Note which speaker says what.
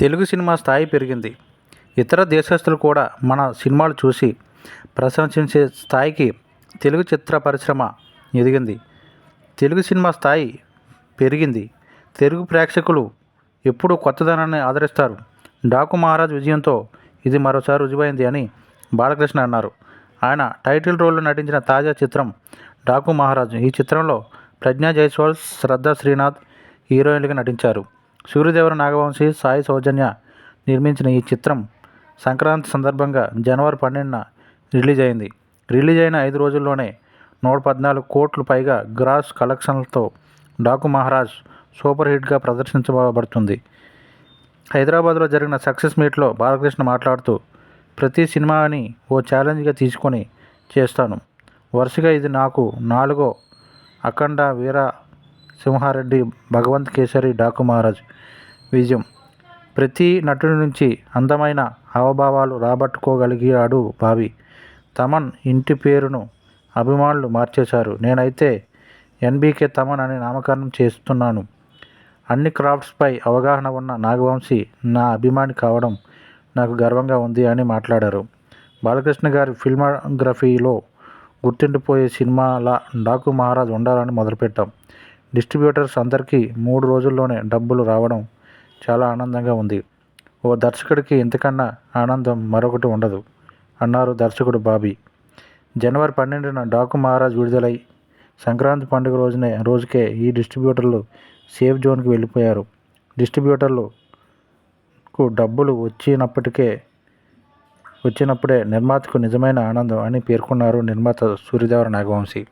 Speaker 1: Telugu cinema స్థాయి పెరిగింది. ఇతర దేశస్తులు కూడా మన సినిమాలు చూసి ప్రశంసించే స్థాయికి తెలుగు చిత్ర పరిశ్రమ ఎదిగింది. తెలుగు సినిమా స్థాయి పెరిగింది. తెలుగు ప్రేక్షకులు ఎప్పుడూ కొత్తదనాన్ని ఆదరిస్తారు. డాకు మహారాజ్ విజయంతో ఇది మరోసారి రుజువైంది అని బాలకృష్ణ అన్నారు. ఆయన టైటిల్ రోల్లో నటించిన తాజా చిత్రం డాకు మహారాజ్. ఈ చిత్రంలో ప్రజ్ఞా జైస్వాల్ శ్రద్ధ శ్రీనాథ్ హీరోయిన్లుగా నటించారు. సూర్యదేవర నాగవంశి సాయి సౌజన్య నిర్మించిన ఈ చిత్రం సంక్రాంతి సందర్భంగా జనవరి పన్నెండున రిలీజ్ అయింది. రిలీజ్ అయిన ఐదు రోజుల్లోనే నూట పద్నాలుగు కోట్లు పైగా గ్రాస్ కలెక్షన్లతో డాకు మహారాజ్ సూపర్ హిట్గా ప్రదర్శించబడుతుంది. హైదరాబాద్లో జరిగిన సక్సెస్ మీట్లో బాలకృష్ణ మాట్లాడుతూ ప్రతి సినిమాని ఓ ఛాలెంజ్గా తీసుకొని చేస్తాను. వరుసగా ఇది నాకు నాలుగో అఖండ వీర సింహారెడ్డి భగవంత్ కేసరి డాకు మహారాజ్. విజయం. ప్రతి నటుడి నుంచి అందమైన హావభావాలు రాబట్టుకోగలిగాడు బావి తమన్ ఇంటి పేరును అభిమానులు మార్చేశారు. నేనైతే ఎన్బీకే తమన్ అని నామకరణం చేస్తున్నాను. అన్ని క్రాఫ్ట్స్పై అవగాహన ఉన్న నాగవంశీ నా అభిమాని కావడం నాకు గర్వంగా ఉంది అని మాట్లాడారు. బాలకృష్ణ గారి ఫిల్మోగ్రఫీలో గుర్తుండిపోయే సినిమాల డాకు మహారాజ్ ఉండాలని మొదలుపెట్టాం. డిస్ట్రిబ్యూటర్స్ అందరికీ మూడు రోజుల్లోనే డబ్బులు రావడం చాలా ఆనందంగా ఉంది. ఓ దర్శకుడికి ఇంతకన్నా ఆనందం మరొకటి ఉండదు అన్నారు దర్శకుడు బాబీ. జనవరి పన్నెండున డాకు మహారాజ్ విడుదలై సంక్రాంతి పండుగ రోజునే రోజుకే ఈ డిస్ట్రిబ్యూటర్లు సేఫ్ జోన్కి వెళ్ళిపోయారు. డిస్ట్రిబ్యూటర్లకు డబ్బులు వచ్చినప్పటికే వచ్చినప్పుడే నిర్మాతకు నిజమైన ఆనందం అని పేర్కొన్నారు నిర్మాత సూర్యదేవర నాగవంశి.